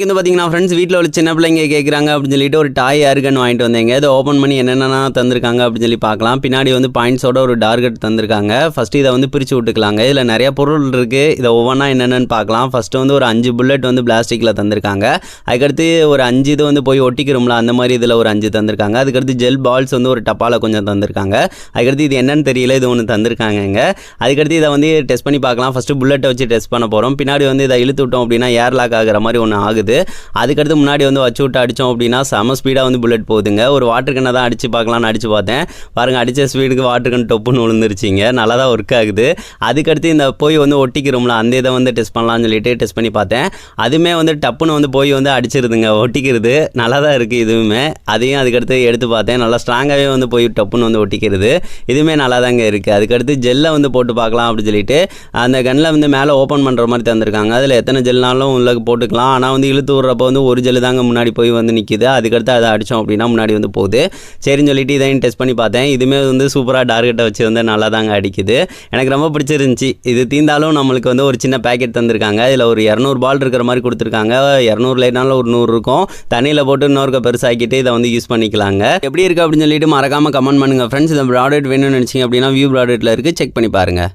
வந்து பார்த்தீங்கன்னா ஃப்ரெண்ட்ஸ் வீட்டில் உள்ள சின்ன பிள்ளைங்க கேட்குறாங்க அப்படின்னு சொல்லிட்டு ஒரு டாய் ஏர்கன் வாங்கிட்டு வந்தேங்க. இதை ஓப்பன் பண்ணி என்னென்ன தந்திருக்காங்க அப்படின்னு சொல்லி பார்க்கலாம். பின்னாடி வந்து பாயிண்ட்ஸோட ஒரு டார்கெட் தந்திருக்காங்க. ஃபஸ்ட்டு இதை வந்து பிரித்து விட்டுக்கலாங்க. இதில் நிறைய பொருள் இருக்குது இதை ஒவ்வொன்றா என்னென்னு பார்க்கலாம். ஃபஸ்ட்டு வந்து ஒரு அஞ்சு புல்லட் வந்து பிளாஸ்டிக்கில் தந்திருக்காங்க. அதுக்கடுத்து ஒரு அஞ்சு இது வந்து போய் ஒட்டிக்கிறோம்ல அந்த மாதிரி இதில் ஒரு அஞ்சு தந்திருக்காங்க. அதுக்கடுத்து ஜெல் பால்ஸ் வந்து ஒரு டப்பாவில் கொஞ்சம் தந்திருக்காங்க. அதுக்கடுத்து இது என்னன்னு தெரியல இது ஒன்று தந்திருக்காங்கங்க. அதுக்கடுத்து இதை வந்து டெஸ்ட் பண்ணி பார்க்கலாம். ஃபஸ்ட்டு புல்லட்டை வச்சு டெஸ்ட் பண்ண போகிறோம் பின்னாடி வந்து இதை இழுத்து விட்டோம் அப்படின்னா ஏர்லாக் ஆகிற மாதிரி ஒன்று ஆகுது. அதுக்கடுத்து முன்னாடி வந்து வச்சு விட்டு அடித்தோம் அப்படின்னா செம ஸ்பீடாக வந்து புல்லட் போகுதுங்க. ஒரு வாட்டர் கண்ணை தான் அடித்து பார்க்கலாம்னு அடித்து பார்த்தேன். பாருங்கள் அடித்த ஸ்பீடுக்கு வாட்டர் கன் டொப்புன்னு விழுந்துருச்சிங்க. நல்லா தான் ஒர்க் ஆகுது. அதுக்கடுத்து இந்த போய் வந்து ஒட்டிக்கிறோம்ல அந்த இதை வந்து டெஸ்ட் பண்ணலாம்னு சொல்லிட்டு டெஸ்ட் பண்ணி பார்த்தேன். அதுவுமே வந்து டப்புன்னு வந்து போய் வந்து அடிச்சிருதுங்க ஒட்டிக்கிறது. நல்லா தான் இருக்குது இதுவுமே. அதையும் அதுக்கடுத்து எடுத்து பார்த்தேன். நல்லா ஸ்ட்ராங்காகவே வந்து போய் டப்புன்னு வந்து ஒட்டிக்கிறது. இதுவுமே நல்லா தாங்க இருக்குது அதுக்கடுத்து ஜெல்லை வந்து போட்டு பார்க்கலாம் அப்படின்னு சொல்லிட்டு அந்த கன்னில் வந்து மேலே ஓப்பன் பண்ணுற மாதிரி தந்திருக்காங்க. அதில் எத்தனை ஜெல்னாலும் உள்ளே போட்டுக்கலாம். ஆனால் வந்து இழுத்து விட்றப்போ வந்து ஒரு ஜல்லு தாங்க முன்னாடி போய் வந்து நிற்கிது அதுக்கடுத்து அதை அடித்தோம் அப்படின்னா முன்னாடி வந்து போகுது. சரின்னு சொல்லிட்டு இதையும் டெஸ்ட் பண்ணி பார்த்தேன். இதுவுமே வந்து சூப்பராக டார்கெட்டை வச்சு வந்து நல்லா தாங்க அடிக்குது. எனக்கு ரொம்ப பிடிச்சிருந்துச்சி. இது தீர்ந்தாலும் நம்மளுக்கு வந்து ஒரு சின்ன பேக்கெட் தந்திருக்காங்க. இதில் ஒரு இரநூறு பால் இருக்கிற மாதிரி கொடுத்துருக்காங்க. இரநூறு லைட்னாலும் ஒரு நூறு இருக்கும். தண்ணியில் போட்டு இன்னொருக்க பெருசாக்கிட்டு இதை வந்து யூஸ் பண்ணிக்கலாங்க. எப்படி இருக்குது அப்படின்னு சொல்லிட்டு மறக்காமல் கமெண்ட் பண்ணுங்கள் ஃப்ரெண்ட்ஸ் இந்த ப்ராடக்ட் வேணும்னு நினச்சிங்க அப்படின்னா வியூ ப்ராடக்ட்டில் இருக்குது செக் பண்ணி பாருங்கள்